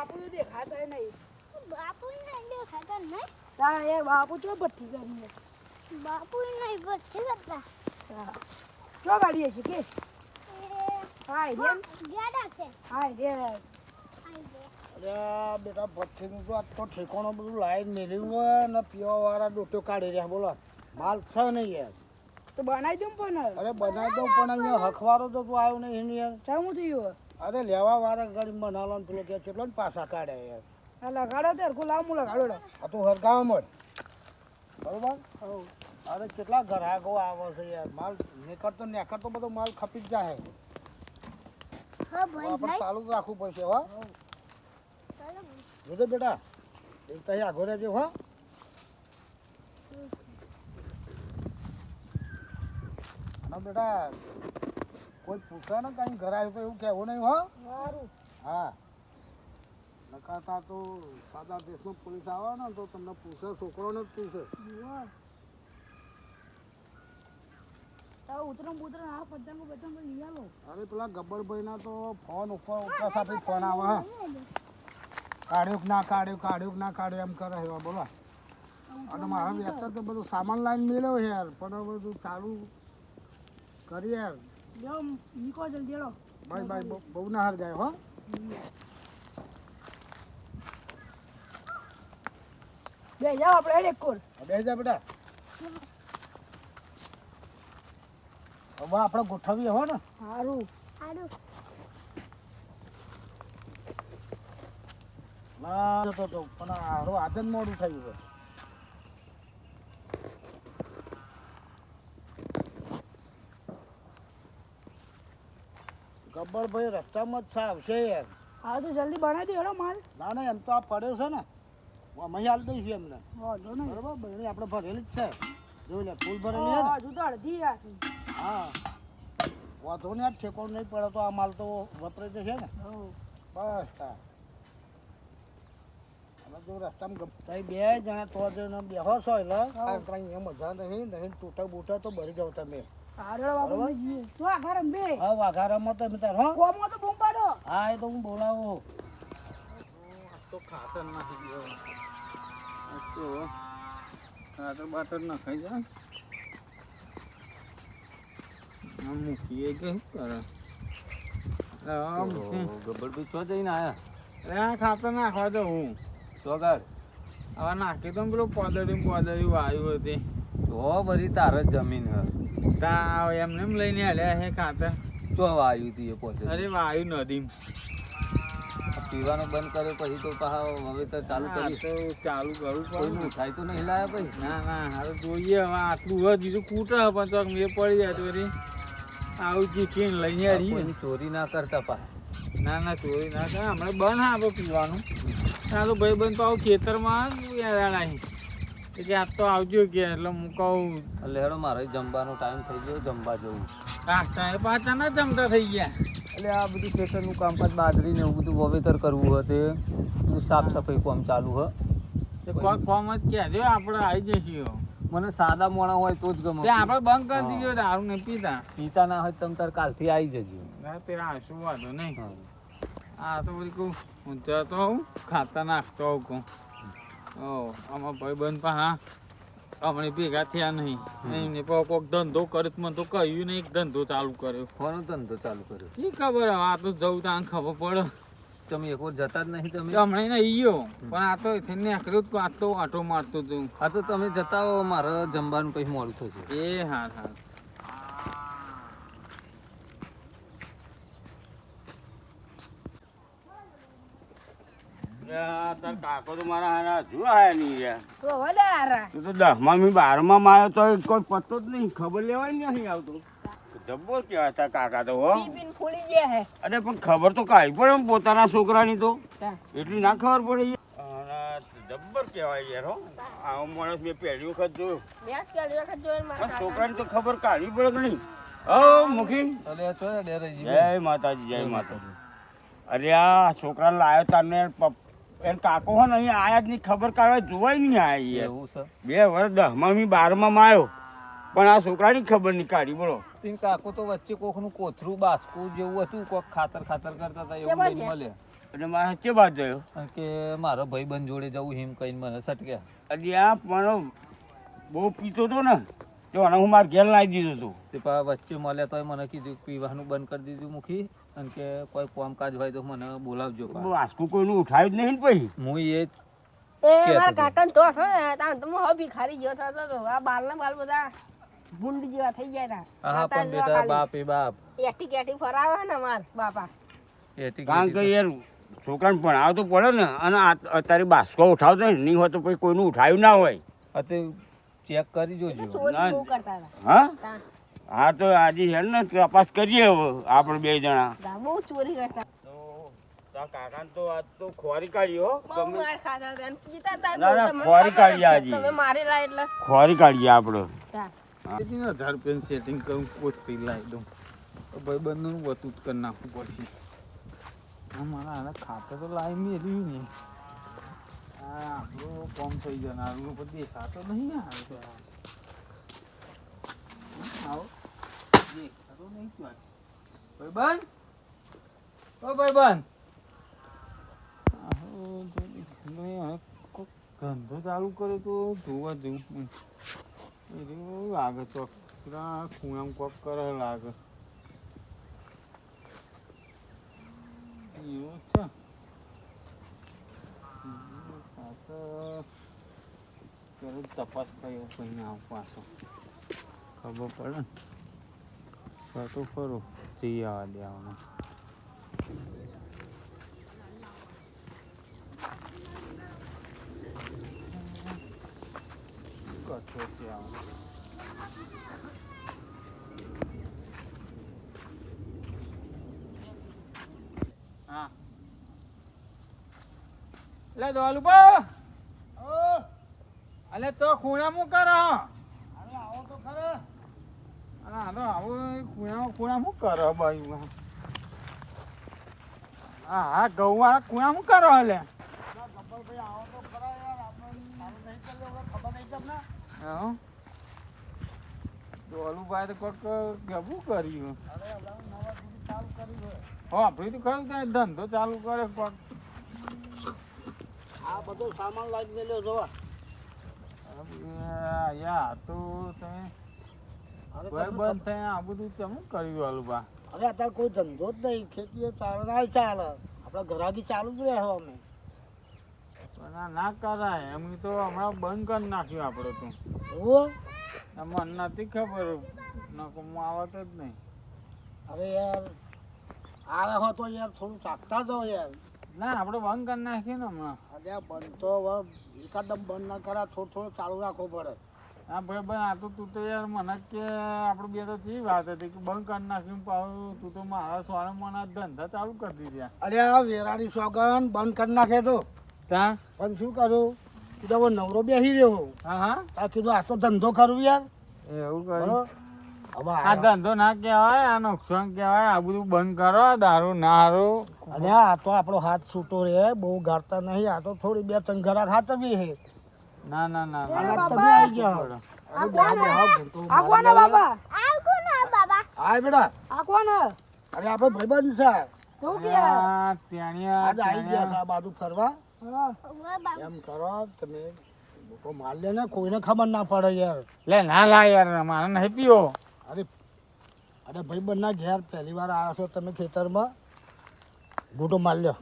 બાપુ તો દેખાતા નહીં. બાપુ નહીં દેખાતા નહીં તારા યાર બાપુ ચો ભઠ્ઠી કરી બાપુ નહીં ભઠ્ઠી કરતા ચો ગાડી હશે કે? હાય રે ગેડા છે. હાય રે અરે બેટા ભઠ્ઠીનું તો આ તો ઠેકાણું બધું લાઈન મેળવ્યું હોય ને પીવા વાળા ડોટ્યો કાઢી રહ્યા બોલો. માલ છે નહીં યાર. તો બનાવી દઉં પણ. અરે બનાવી દઉં પણ અહીંયા હખવારો તો તું આવ્યો નહીં યાર. ચાલ હું. થયું અરે લેવા વાળા ગાડી બનાવવાનો ને પેલો કે છે ને પાછા કાઢે યાર લગાડો તે હરખું લાવ મુલા લગાડો લો આ તું હરગાવા મળ. બરોબર? અરે કેટલા ગ્રાહકો આવે છે યાર માલ નીકળતો નીકળતો બધો માલ ખપી જ જાય. હા આપણે ચાલુ રાખવું પડશે હો. જોજો બેટા એક તો આગો રહેજો હો. બેટા કોઈ પૂછે ને કઈ ઘર આવ્યું તો એવું કહેવું નહીં હો. હા. નકાતા તો સાદા દેશમાં પોલીસ આવે ને તો તમને પૂછે છોકરોને જ પૂછે. અરે પેલા ગબ્બરભાઈના તો ફોન ઉપર ઉપર સાથે ફોન આવે કાઢ્યું ના કાઢ્યું કાઢ્યું ના કાઢ્યું એમ કરે એવા બોલા. અને મારા વ્યક્ત તો બધું સામાન લાઈન મેળવ્યો યાર પણ બધું ચાલુ કરી યાર. જો નીકો જલ્દી હેડો ભાઈ ભાઈ બહુ- ના હાર જાય હો. બે આપણે હેડ એક કોર બે જા બેટા. હવે આપણે ગોઠવીએ હો ને. સારું સારું ના તો પણ હારો આજે જ મોડું થયું છે. ગબ્બરભાઈ રસ્તામાં જ આવશે યાર. હા તો જલ્દી બનાવી દે હેડો માલ. ના ના એમ તો આ પડ્યો છે ને. અમે હાલ દઈશું એમને. વાંધો નહીં. બરોબર? બહેણી આપણે ભરેલી જ છે. જોઈ લે ફૂલ ભરેલી હા હજુ તો અડધી હા. વાંધો નહીં આ ઠેકોણ નહીં પડે તો આ માલ તો વપરાય જશે ને. બસ તા જો રસ્તામાં બે જણા તો બેહો છો એટલે. મજા નહીં નહીં તૂટા બૂટા તો ભરી જાવ તમે. તો તો તો ખાતર નાખી તો ખાતર બાતર નખાઈ જાય આમ મૂકીએ કે શું કરે? આ મૂકી. છો. જઈને આયા? અરે ખાતર નાખવા દઉં હું. ચોગર હવે નાખી દઉં પેલું પોદળ્યું પોદળ્યું વાયુ હતી. તો ભરી તાર જ જમીન હ. તા એમને એમ લઈને આલ્યા હે ખાતર ચો વાયુ તી પોતે. અરે વાયુ નદી પીવાનું બંધ કર્યો પછી તો પાછા હવે તો ચાલુ કર્યું તો ચાલુ કરવું ઉઠાય તો નહીં લાયા પછી? ના ના હવે જોઈએ હવે આટલું હોય બીજું કૂટે પણ તો મેં પડી જાય તો આવું ચીકીને લઈને કોઈની ચોરી ના કરતા પા ના ના ચોરી ના કરે. હમણાં બંધ હા આપણે પીવાનું. ચાલો તો ભાઈ બંધ તો આવું ખેતરમાં નહીં કે આજ તો આવજો કે એટલે હું કહું. એટલે હેડો મારે જમવાનો ટાઈમ થઈ ગયો જમવા જવું. એ પાછા ના જમતા થઈ ગયા. એટલે આ બધું ખેતરનું કામકાજ બાજરી ને એવું બધું વાવેતર કરવું હોય તે. બધું સાફ સફાઈ કામ ચાલુ હ. કોક ફોર્મ જ કહેજો આપણે આવી જઈશું. મને સાદા મોણા હોય તો જ ગમે તે આપણે બંધ કરી દીધો દારૂ નહીં પીતા. પીતા ના હોય તમે તાર કાલથી આવી જજો. ના તે આ શું વાંધો નહીં. આ તો બધી કહું હું જતો હું ખાતા નાખતો હું કહું. ઓ આમાં ભાઈ બંધ હા. હમણાં ભેગા થયા નહીં. એમને પણ કોઈક ધંધો કરે મને તો કહ્યું કે ધંધો ચાલુ કર્યો. કોનો ધંધો ચાલુ કર્યો? શી ખબર આ તો જવું ત્યાં ખબર પડે. તમે એક વાર જતા જ નહીં તમે? હમણાં નહીં ગયો પણ આ તો એથી નીકળ્યો તો આ તો આટો મારતો જઉં આ તો તમે જતા હો મારે જમવાનું પછી મોડું થશે. એ હા હા. તાર કાકો તો મારા હારા હજુ આયા નહીં યાર. તો વલે હારા. તું તો દસમા મી બારમા માં આવ્યો તો કોઈ પત્તો જ નહીં ખબર લેવાય નહીં આવતું. જબ્બર કહેવાય તાર કાકા તો હો. ફૂલી ગયા હે. અરે પણ ખબર તો કાઢી પડે ને પોતાના છોકરાની તો. એટલી ના ખબર પડે અને જબ્બર કહેવાય યાર હો. આવો માણસ મેં પહેલી વખત જોયો. છોકરાની તો ખબર કાઢવી પડે કે નહીં? હો મુખી. જય માતાજી જય માતાજી. અરે આ છોકરાને લાવ્યો તારને પપ એને કાકો હો અહીં આયા જ નહીં ખબર કાઢવા જોવાય નહીં આયા એવું છે? બે વર્ષ દસમા મી બારમા માં આવ્યો પણ આ છોકરાની ખબર નહીં કાઢી બોલો. તીન કાકો તો વચ્ચે કોકનું કોથરું બાસકું જેવું હતું કોક ખાતર ખાતર કરતા હતા એવું લઈને? મળે અને મારે કે બાદ ગયો કારણ કે મારો ભાઈ બંધ જોડે જવું હિમ કહીને મને સટક્યા. અલ્યા પણ બહુ પીતો હતો ને તો અને હું મારા ઘેર લાવી દીધું હતું તે પા વચ્ચે મળ્યા તોય મને કીધું કે પીવાનું બંધ કરી દીધું મૂકી અને કે કોઈ કામકાજ હોય તો મને બોલાવજો પા. વાસ્કુ કોઈનું ઉઠાવ્યું જ નહીં ને પછી? હું એ એ મારા. કાકાને તો છો ને તાન તો હું હવે ભિખારી ગયો થતો તો આ બાલના બાલ બધા ગુંડ જેવા થઈ ગયા હતા હા પણ બેટા બાપ એ બાપ એટી કેટી ફરાવે ને માર બાપા. એટી કારણ કે યાર છોકરાને ભણાવ તો પડે ને અને આ- અત્યારે બાસ્કો ઉઠાવતો નહીં હોય તો પછી કોઈનું ઉઠાવ્યું ના હોય. અત્યારે ચેક કરી જોજો. હા. હા તો આજે છે ને તપાસ કરીએ હવે આપણે બે જણા. બહુ ચોરી કરતા. તો કાકાને તો આજ તો ખોરી કાઢી હો. ખોરી કાઢી આજે. મારેલા એટલે. ખોરી કાઢીએ આપણે. હજાર રૂપિયાનું સેટિંગ કરું પોસ્ટથી લાવી દઉં. તો ભાઈબંધનું વતું જ કરી નાખવું પડશે. આ મારા આને ખાતર તો લાવી મેળવ્યું ને આ આપણું કોમ થઈ જનારું પણ દેખાતો નહીં આવે તો આવો. દેખાતો નહીં જો. હવે કોક ધંધો ચાલુ કર્યો તો જોવા જવું લાગે પેલા ખૂણામાં કોક કરે લાગે. એવું છે. તપાસ કર્યો પછી આવું પાછો. ખબર પડે ને. સાતો ખરો જઈ આવવા દે ત્યાં હા. લે દોલું બા અલે તો ખૂણા મુકા કરો. હા તો આવું ખૂણા ખૂણા મુ કરો બાઈ હા હા ગૌ વાળા કુણા મુ કરો એટલે આવો તો ખરા યાર આપણે સારું નહીં કર્યું હવે ખબર નહીં તમને હા દોલુભાઈ તો કોક ગબું કર્યું. અરે નવા ચાલુ કરી છે હા ભાઈ તો ખરું ત્યાં ધંધો ચાલુ કરે કોક. આ બધો સામાન લાવી મેલ્યો જોવા. યા તો તમે તમને બંધ આ બધું ચમું કર્યું આલુબા? અરે અત્યારે કોઈ ધંધો જ નહીં ખેતી ચાલે ના ચાલે. આપણે ઘરાકી ચાલુ જ રહે અમે. પણ ના કરાય એમ તો હમણાં બંધ કરી નાખ્યું આપણે તો. એવું મને નથી ખબર નકો હું આવત જ નહીં. અરે યાર આ રહો તો યાર થોડું ચાકતા જાઓ યાર. ના આપણે બંધ કરી નાખીએ ને હમણાં. અરે બંધ તો હવે એકાદમ બંધ ના કરા થોડું થોડું ચાલુ રાખવું પડે. હા ભાઈ ભાઈ આ તો તું તો યાર મને કે આપણે બે તો ચી વાત હતી કે બંધ કરી નાખ્યું પાછું તું તો મારા સોને મને ધંધા ચાલુ કરી દીધા. અરે આ વેરાની સોગન બંધ કરી નાખે તો. ત્યાં પણ શું કરું? કીધું તો નવરો બેસી રહ્યો હા હા. આ કીધું આ તો ધંધો કરું યાર. એવું હવે આ ધંધો ના કહેવાય આ નુકસાન કહેવાય આ બધું બંધ કરો દારૂ ના હારું. અરે આ તો આપણો હાથ છૂટો રે બહુ ગાળતા નહીં આ તો થોડી બે ત્રણ ઘરાક હાથવી હે ના ના ના ના. તમે આવી ગયા. અરે મારી બાબા. બાબા. આય બેટા. આપણે ભાઈબંધ છે. શું કે આ તેણિયા, આજે આવી ગયા છે બાજુ ફરવા. હા. ઉવા બાબા. એમ કરો તમે મોટો માલ લે ને કોઈને ખબર ના પડે યાર. લે ના લા યાર મારે નહીં પીવો. અરે અરે ભાઈબંધ ના ઘેર પહેલી વાર આવ્યા છો તમે ખેતરમાં. ગોટો માલ લ્યો.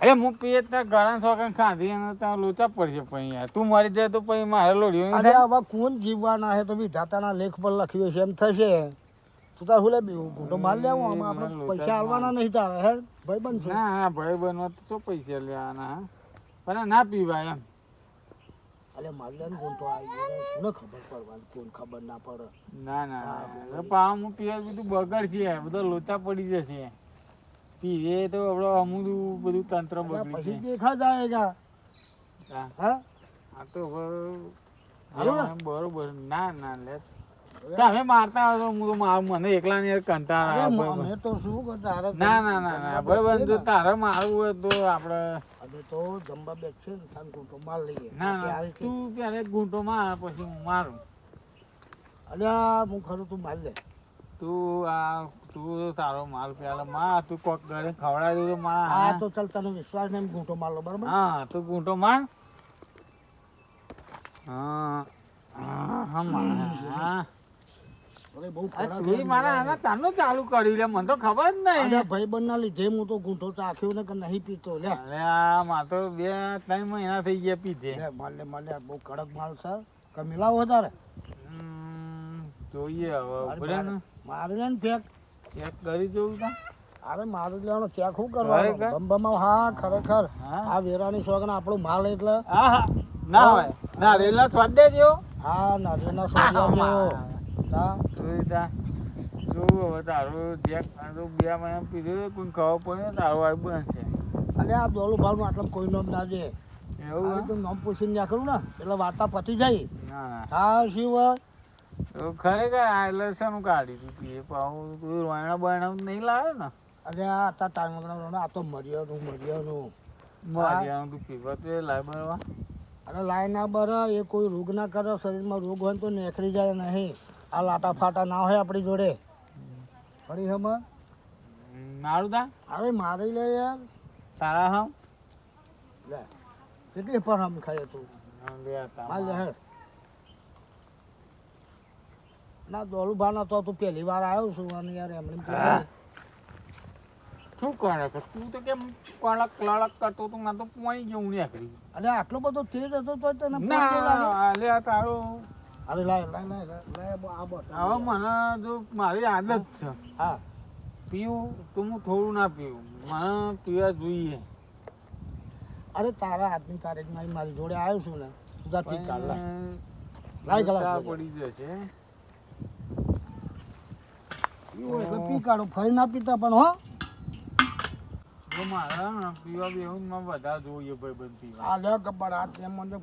અરે હું પીએ ત્યાં ગળા સોકન ખાધી અને ત્યાં લોચા પડશે પછી યાર તું મરી જાય તો પછી મારે લોડ્યું અરે હવે કોણ જીવવાના છે? તો વિધાતાના લેખ પર લખ્યું છે એમ થશે. તું તાર હું લે બીવું ગોટો માલ લેવો આમાં આપણે. પૈસા આલવાના નહીં તારે હે? ભાઈ બન ના હા ભાઈ બનવા તો શું પૈસા લેવાના પણ ના પીવાય એમ. અલે માલ લે ને ગોટો આવી ગયો? કોને ખબર પડવાની? કોણ ખબર ના પડે? ના ના પા હું પીએ બધું બગડશે છે બધા લોચા પડી જશે. પીવે તો આપણે અમુક બધું તંત્ર બગડી પછી દેખા જાયગા. હા. આ તો બરોબર? ના ના લે. તમે મારતા હતો હું તો મારું મને એકલા ને કંટાળ અમે તો શું કરો તારે ના ના ના ના ભાઈ જો તારે મારવું હોય તો આપણે અમે તો જમવા બેઠશે ને થાન ગુંટો માર લઈએ. ના ના તું ત્યારે ગુંટો માર પછી હું મારું. અલ્યા હું ખરું તું માર લે. તું આ તું તારો માલ પ્યાલો માં તું કોક ઘરે ખવડાવી દે માં હા તો ચાલ તને વિશ્વાસ નહીં ઘૂંટો મારલો બરાબર? હા તું ગુંટો માર. હા ચાલુ કર્યું લે મને તો ખબર જ નહીં. ભાઈ ના લીધે હું તો ઘૂંટો ચાખ્યો ને કે નહીં પીતો લે. માં તો બે ત્રણ મહિના થઈ ગયા પીધે. માલ લે બહુ કડક માલ છે. કે મિલાવો વધારે. જોઈએ હવે મારે ને ને ચેક કરી જોઉં તા અરે મારે લેવાનો ચેક શું કરવાનો? ધમધમાવ હા ખરેખર. આ વેરાની સોગન આપણો માલ એટલે. હા હા. ના હોય. ના રેલા છોડ દેજો હા નારિયેળના સોડિયા જેવો. હા જોઈ તા જોવું હવે તારું ચેક આ તો બે મહિના પીધું કોઈ ખબર પડે તારું આ બનશે અને આ દોલું ભાવનું આટલું કોઈ નામ ના દે. એવું નામ પૂછીને ત્યાં કરું ને એટલે વાર્તા પતી જાય. ના ના. હા શિવ ખરેખર આ શેનું કાઢી દીધી એ પાછું તું વાયણા બાયણા નહીં લાવે ને. અરે આ અત્યારે ટાઈમ આ તો મર્યાનું મર્યાનું મારિયાનું તું પીવા તો લાય બરવા અરે લાઈ ના બર એ કોઈ રોગ ના કરે શરીરમાં રોગ હોય તો નેખરી જાય નહીં. આ લાટા ફાટા ના હોય આપણી જોડે. ફરી હમ. મારું તા? અરે મારી લે યાર. તારા હમ? લે કેટલી પર હમ ખાય તું? લે તા હાલ હે ના દોલું ભા નતો તું પહેલી વાર આવ્યો છું અને યાર એમણે. શું કરે કે તું તો કેમ કળક કળક કરતો તો ના તો પોણી જેવું નીકળી અરે આટલો બધો તેજ હતો તો તને ના લે આ તારો અરે લાય લાય લાય આ બોટ. હવે મને જો મારી આદત છે. હા. પીવું તો હું થોડું ના પીવું. મને પીવા જોઈએ. અરે તારા હાથની તારીખમાં ઈ મારી જોડે આવ્યો છું ને. તું પી કાઢ લાય. ગલાસ પડી જશે. પીવું એટલે પી કાઢો ફરી ના પીતા પણ હો. મારા પીવા બેહું બધા જોઈએ ભાઈબંધ પીવા. આ લે ગબ્બર આ તેમ મને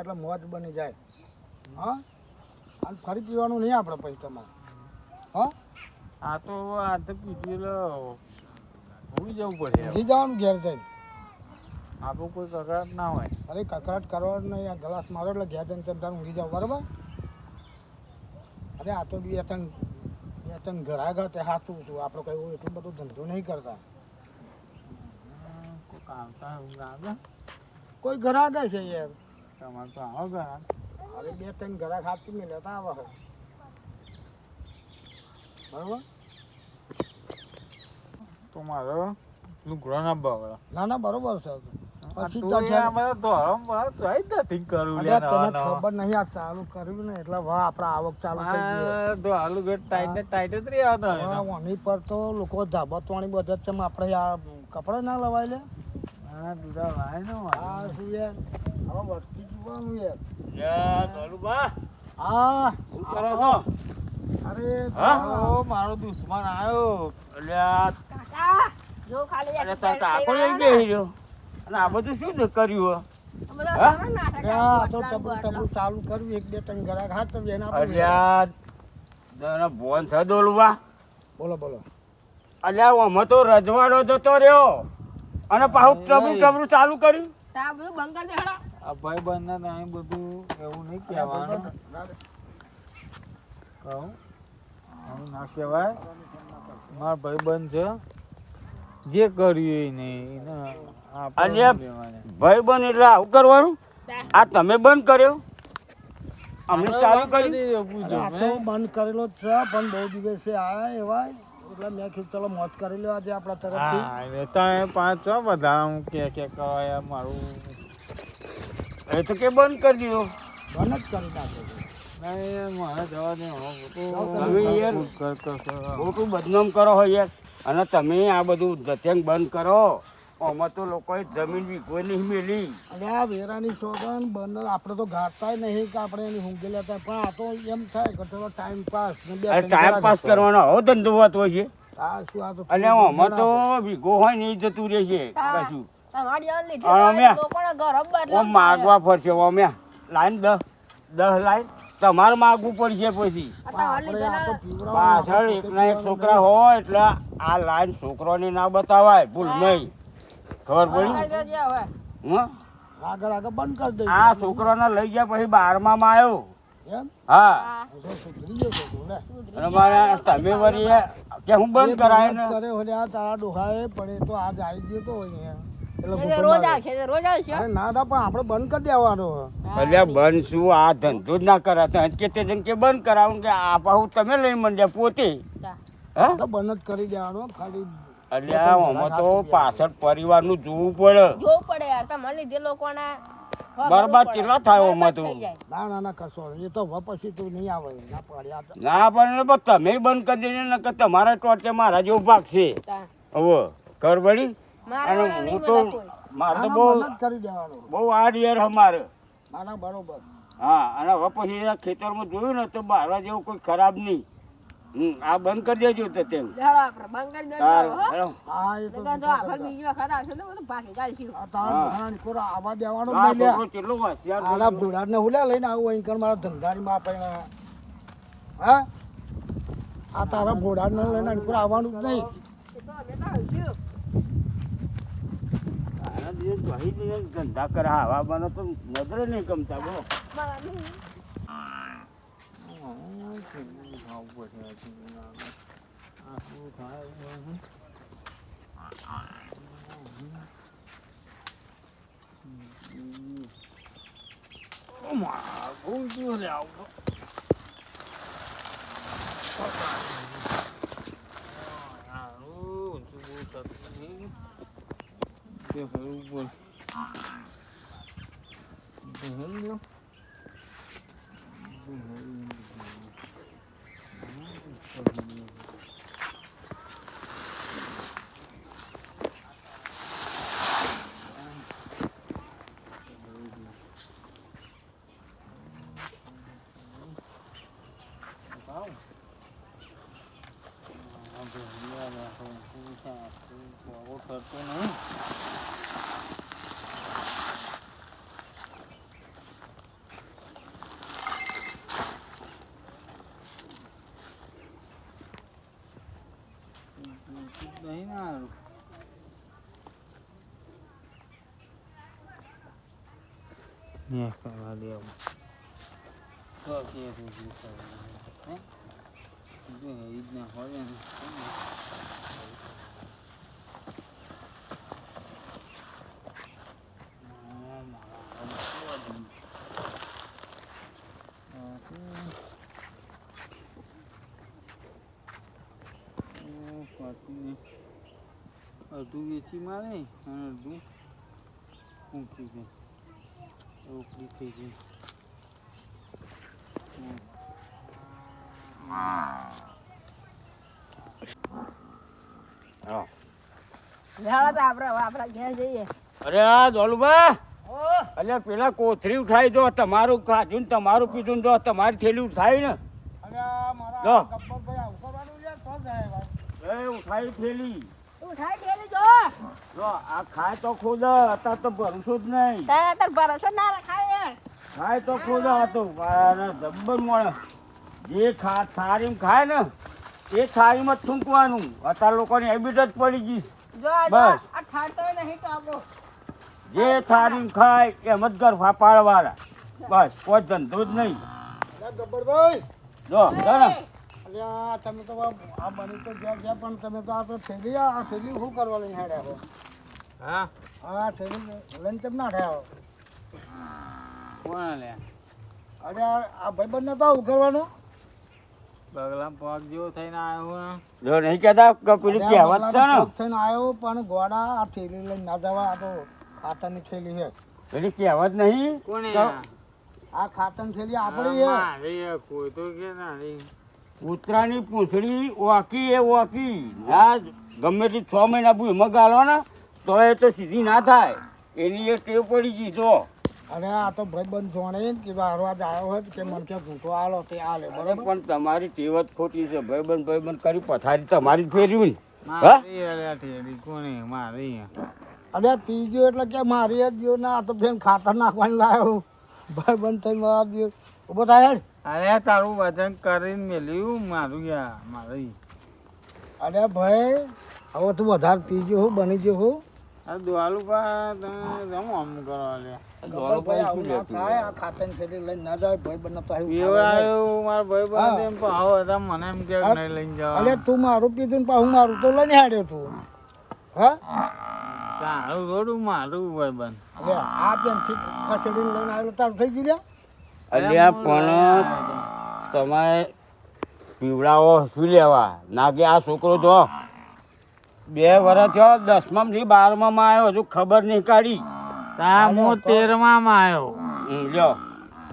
એટલે મોજ બની જાય. હા? અને ફરી પીવાનું નહીં આપણે પછી તમારે. હા? આ તો આ તો પીધું ભૂલી જવું પડે જવાનું ઘેર જઈને. આપણું કોઈ કકડાટ ના હોય. અરે કકડાટ કરવાનો નહીં આ ગ્લાસ મારો એટલે ઘેર જઈને તેમ તારું ઊંઘી જાવ બરાબર? અરે આ તો બી એતન એતન ગળાગા તે હાથું છું. આપણે કઈ એટલું બધું ધંધો નહીં કરતા. કામતા ના આવે કોઈ ઘરાગા છે યાર. તમારે તો આવો ઘણા અરે બે ત્રણ ઘરાક હાથથી મેં લેતા આવે છે બરાબર? તો મારો લુગડો ના બગડે ના ના બરોબર છે. પછી તો. ખબર નહીં આ ચાલુ કર્યું ને એટલે વાહ આપણા આવક ચાલુ થઈ ગઈ તો આલુ ગઢ ટાઈટ ને ટાઈટ જ રહ્યા હતા ઓની પર તો લોકો ધાબતવાણી બધે છે આપણે આ કપડા ના લવાય લે હા દીધા લાય ને હા શું યાર હવે વસ્તી જોવાનું યાર યા, ધોલુબા, હા. શું કરો છો? અરે મારો દુશ્મન આવ્યો કાકા જો ખાલી રહ્યો. અને આ બધું શું કર્યું રજવાડો જતો રહ્યો. અને પાછું ટબરું ટબરું ચાલુ કર્યું? આ ભાઈ બંધ ને બધું એવું નહીં કહેવાનું. કહું ના કહેવાય. મારા ભાઈ બંધ છે. જે કર્યું એ નહીં. ભાઈ બન એટલે આવું કરવાનું? આ તમે બંધ કર્યો? અમે ચાલુ કરી આ તો બંધ કરેલો જ છે પણ બહુ દિવસે આયા એવા એટલે મેં કીધું ચલો મોજ કરી લો આજે આપણા તરફથી. હા એ પાંચ છ બધા હું કે કે કહેવાય આ મારું. એ તો કે બંધ કરી દીધો. બંધ જ કરી નાખે નહીં મને જવા દે હું ખોટું બદનામ કરો હોય યાર. અને તમે આ બધું ધત્યાંગ બંધ કરો. આમાં તો લોકોએ જમીન વીઘો નહીં મેલી. અને આ વેરાની સોગન બંદર આપણે તો ગાતા નહીં કે આપણે એની ઊંઘી લેતા પણ આ તો એમ થાય કે થોડો ટાઈમ પાસ ને ટાઈમ પાસ કરવાનો આવો ધંધો હોય છે. આ શું આ તો અને આમાં તો વીઘો હોય ને એ જતું રહે છે કશું અમે- માગવા ફરશે અમે લાઈન દસ દસ લાઈન. તમારે માગવું પડશે પછી. પાછળ એકના એક છોકરા હોય એટલે આ લાઈન છોકરાને ના બતાવાય ભૂલ નહીં. ખબર પડી? આગળ આગળ બંધ કરી દે આ છોકરાને લઈ ગયા પછી બારમામાં આવ્યો. એમ? હા. તમે વળી કે હું બંધ કરાય ને કરે આ તારા ડોહાએ પડે તો આજ આવી ગયો તો અહીંયા. એટલે એટલે રોજ. આવશે રોજ આવશે અરે ના ના પણ આપણે બંધ કરી દેવાનો. એટલે બંધ શું? આ ધંધો જ ના કરાતા કે તે જણ કે બંધ કરાવું કે આ તમે લઈ મંડ્યા પોતે. હા? તો બંધ જ કરી દેવાનો ખાલી અલ્યા આમાં તો પાછળ પરિવારનું જોવું પડે. જોવું પડે યાર તમારે લીધે લોકોના બરબાદ કેટલા થાય આમાં તો? ના ના ના કશો એ તો પછી તું નહીં આવે ના પાડી ના પણ તમે બંધ કરી દેજો ને કે તમારા ટોટલે મારા જેવું ભાગશે. હવે ઘર વળી? મારા અને હું તો મારે તો બહુ બંધ કરી દેવાનો. બહુ આડ યર અમારે. ના ના બરોબર. હા અને હવે પછી ખેતરમાં જોયું ને તો મારા જેવું કોઈ ખરાબ નહીં. આ બંધ કરી દેજો તો તેમ. ચાલો આપણે બંધ કરી દેજો, સારું હો. હેલો. હા એ તો નકર તો આખર બીજી વખત આવશે ને બધું ભાગી આ તારા ડોહાને છોકરો આવા આવવાનું જ નહીં. લઈને મારા ધંધાની આપણે હા આ તારા ભોડાને લઈને અહીં પર આવવાનું જ નહીં એ તો અમે તો આવશું. આના ભાઈ ધંધા કરે આવા બનો તો નજરે નહીં ગમતા બોલો મારા નહીં. આ શું થાય ઓ મા બહુ દૂર રે આવું કરતો નહીં નહીં ના હારું. ને કરવા દે આવું. તો કે તું શું કરવાનું, હે? જો એ જ ના હોય ને, હા, મારા હાથ કેવા દમ. આ શું? ઓ, પાટીને અડધું વેચી મારે અને અડધું ઊંઘી ગઈ ઉપરી થઈ ગઈ અરે આ દોલુબા પેલા કોથરી ઉઠાવી દો તમારું ખાધું ને તમારું પીધું જો તમારી થેલી ઉઠાવી ને. ઉઠાવી આ આ ખાય તો ખુદ અત્યારે તો ભરશું જ નહીં. તાર ભરોસો ના રખાય ખાય તો ખુદ હતું જબ્બર મળે. જે ખા થાળીમાં ખાય ને એ થાળીમાં જ થૂંકવાનું. અત્યારે લોકોની હેબિટ જ પડી ગઈ બસ. આ ઠારતો નહીં તો આપો. જે થારીમ ખાય એમ જ ઘર બસ કોઈ ધંધો જ નહીં. ગબ્બરભાઈ જો જો ને. અલ્યા તમે તો આ આ બની તો ગયા ગયા પણ તમે તો આ થેલી આ આ થેલી શું કરવા લઈને હેડ્યા હો? હા? આ થેલી લઈને કેમ ના થયા કોણ લે? અરે આ આ ભાઈબંધને તો આવું કરવાનું બગલા પગ જેવો થઈને આવ્યો ને જો નહીં કહેતા કે પેલી કહેવત છે ને? થઈને આવ્યો પણ ગોડા આ થેલી લઈને ના જવા આ તો ખાતાની થેલી છે. પેલી કહેવત નહીં? કોને આ ખાતરની થેલી આપણી છે. કોઈ તો કે ના કૂતરાની પૂંછડી વાકી એ વાકી ના ગમે તે છ મહિના ભૂમાં ગાલો ને તો એ તો સીધી ના થાય. એની એક ટેવ પડી ગઈ તો અરે આ તો ભાઈબંધ જોણે કીધું આજ આવ્યો હોય કે મને કે ઘૂંટો આલો તે આલે બરાબર? પણ તમારી ટેવ જ ખોટી છે. ભાઈબંધ ભાઈબંધ કરી પથારી તમારી જ ફેરવી ને. મારી અરે પી ગયો એટલે કે મારી જ ગયો ના આ તો બેન ખાતર નાખવાની લાવ્યો ભાઈબંધ થઈને મારા દિવસ ઊભો થાય હેડ. અરે તારું વજન કરીને મેલ્યું મારું યા મારી. અરે ભાઈ હવે તું વધારે પી ગયો હું બની ગયો હું. આ દ્વાલું પા તમે જમો આમ કરવા લે આ ખાતરની થેલી લઈને ના જાય ભાઈ બંને તો આવ્યું પીવડાયું મારા ભાઈ બંધ એમ આવો હતા મને એમ કે. નહીં લઈને અલે અરે તું મારું પીધું ને પાછું મારું તો લઈને હાડ્યો તું. હા? તારું થોડું મારું ભાઈ બંધ અરે આ પેનથી ખસેડીને લઈને આવેલો તારું થઈ ગયું અલ્યા પણ તમે પીવડાવો શું લેવા? ના કે આ છોકરો જો બે વર્ષ થયો દસમામાંથી બારમામાં આવ્યો હજુ ખબર નહીં કાઢી. તા હું માં આવ્યો. લ્યો.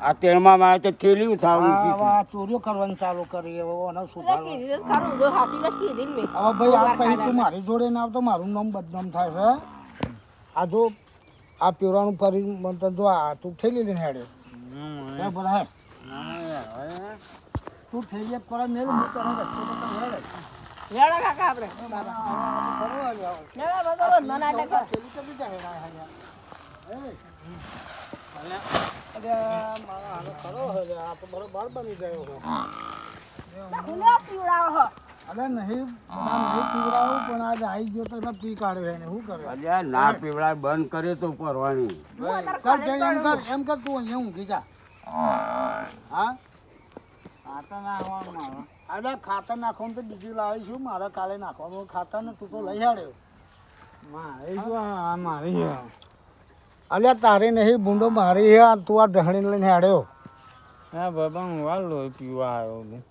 આ તેરમામાં આવ્યો તો થેલી ઉઠાવું હવે આ ચોરીઓ કરવાનું ચાલુ કરી એવો ઓને એટલે સુધારવા કીધી તો ખરું જો સાચી વાત કીધી ને મેં. હવે ભાઈ આ પછી તું મારી જોડે ના આવતો મારું નામ બદનામ થાય છે. આ જો આ પીવડાનું ફરી મને જો આ તું થેલી લઈને હેડે. હે બોલા હે. તું થઈ કરે મેલ હું કાકા આપણે. તો બીજા હેડા હે? અરે મારા હાલો ખરો હે આ તો બરોબર બની ગયો છે ખુલ્લો પીવડાવો હો. અરે નહીં નહીં પીવડાવું પણ આજે આવી ગયો તો પી કાઢ્યો એને. શું કરે? અલ્યા ના પીવડાય બંધ કરે તો પરવાની. હું કર ભણું. એમ કર તું અહીંયા ઊંઘી જા. હા ખાતર નાખવાનું મારો અરે ખાતર નાખવાનું તો બીજું લાવી છું મારે કાલે નાખવાનું ખાતર ને તું તો લઈ આડ્યો મારે શું આ મારી. અલ્યા તારે નહીં બુંડો મારી હે તું આ ઢહણીને લઈને હાડ્યો. હા બાબા હું વાર લોહી પીવા આવ્યો છું.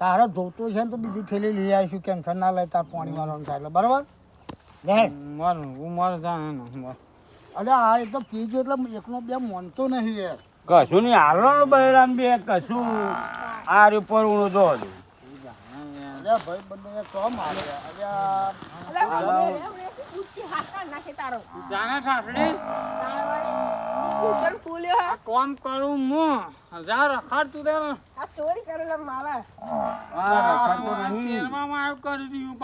તારે જોતું છે ને તો બીજી થેલી લઈ આવીશું. કેન્સર ના લે તાર પાણી મારવાનું થાય એટલે. બરાબર? મારું હું મારે જાણે ને અલ્યા આ એક તો પીજો એટલે એકનો બે મોનતો નહીં યાર. કશું નહીં હાલો બહેરામ બે કશું આ ઉપર ઊણો જો ભાઈ બંને તો મારે. હે. કોમ કરું હું? હજાર રખાડતું રે ને આ ચોરી કરેલા મારા. તેરમાં માં કરી દીધું.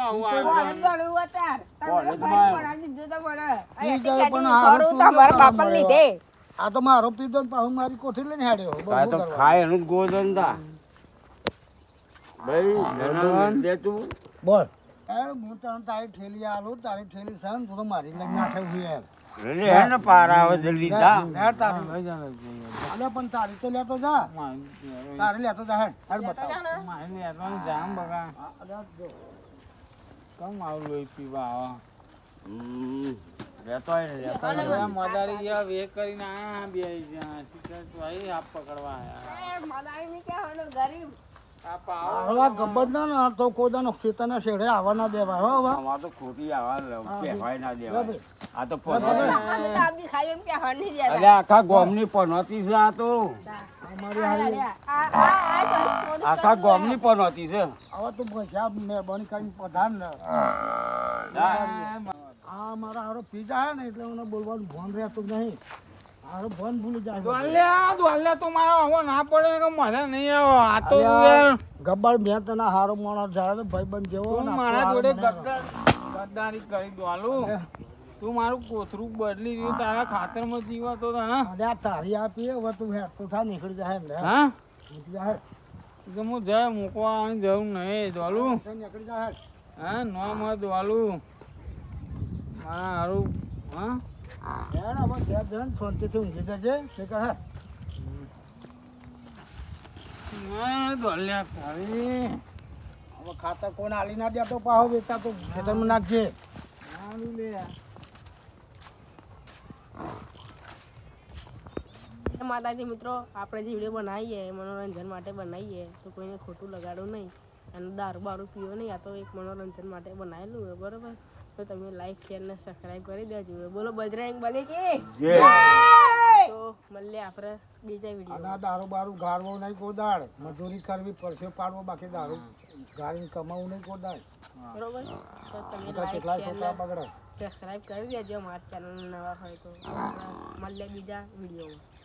આ પણ લીધે. આ તો મારો પીધો ને પાછું મારી કોઠી લઈને હાડ્યો. બોલ તો ખાય એનું જ ગોદન ભાઈ જણાવ દે તું? બોલ. એ હું તને તારી ઠેલી આલું તારી ઠેલી સાન તું તો મારી લઈને નાખે છે યાર રે હે ને પારા આવે જલ્દી જા. લે તારી. લઈ જા, લઈ અલે પણ તારી તો લેતો જા. તારી લેતો જા હે હેડ બતાવ. મારે લેવાનું જામ બગા. આ, કમ આવ લોઈ પીવા આવા? આય ને. બધા મદારી ગયા વે કરીને આયા બે જ્યાં સિગરેટ તો આઈ આપ પકડવા આયા એ ની ગરીબ. ગબ્બર તો કોદાનો ખેતરના શેડે આવવા ના દેવા હો હવે તો ખોટી આવા કહેવાય ના દેવાય. આ તો. અલે આખા ગોમની પનોતી છે આ તો. અમારી આ હારી. લ્યા, આ- આ- આ બસ ચોરી આખા ગોમની પનોતી છે. હવે તું પૈસા મહેરબાની કરીને પધાર ને. આ મારા હારો પીજા હે ને એટલે મને બોલવાનું ભોન રહેતું નહીં. હારો ભોન ભૂલી જાય દોલે દોલ્યા તો મારા આવો ના પડે કે મને નહીં આવો. આ તો યાર ગબ્બર મેં તને હારો મોણો જાય ભાઈબંધ જેવો તું મારા જોડે ગદ્દાર કરી દોલું. તું મારું કોથરું બદલી દીધું તારા ખાતરમાં જીવા તો તને અરે તારી આપી હવે તું હેડ તો થા નીકળી જાય ને. હા? નીકળી જાય. હું જાય મૂકવા જરૂર નહીં દોલું. નીકળી જાય. હા નો મત દોલું. મારા હારું હા હેડ હવે ઘેર જઈને શાંતિથી ઊંઘી જજે નીકળ હેડ. દોલ્યા તારી હવે ખાતર કોણ આલી ના દે તો પાહો વેચા તો ખેતરમાં નાખજે. હારું લે. માતાજી મિત્રો આપણે જે વીડિયો બનાવીએ મનોરંજન માટે બનાવીએ તો કોઈને ખોટું લગાડું નહીં. અને દારૂ બારૂ પીવો નહીં આ તો એક મનોરંજન માટે બનાવેલું હોય બરોબર? તો તમે લાઈક શેર ને સબસ્ક્રાઇબ કરી દેજો. બોલો બજરંગ બલી કે? તો મળીએ આપણે બીજા અને વીડિયો આ દારૂ બારું ગાળવો નહીં કોદાળ મજૂરી કરવી પરસે પાડવો બાકી દારૂ. ગાળીને કમાવું નહીં કોદાળ બરોબર? તો તમે લાઈક શેર ને સબસ્ક્રાઈબ કરી દેજો. મારા ચેનલ નવા હોય તો. મળીએ બીજા વિડીયોમાં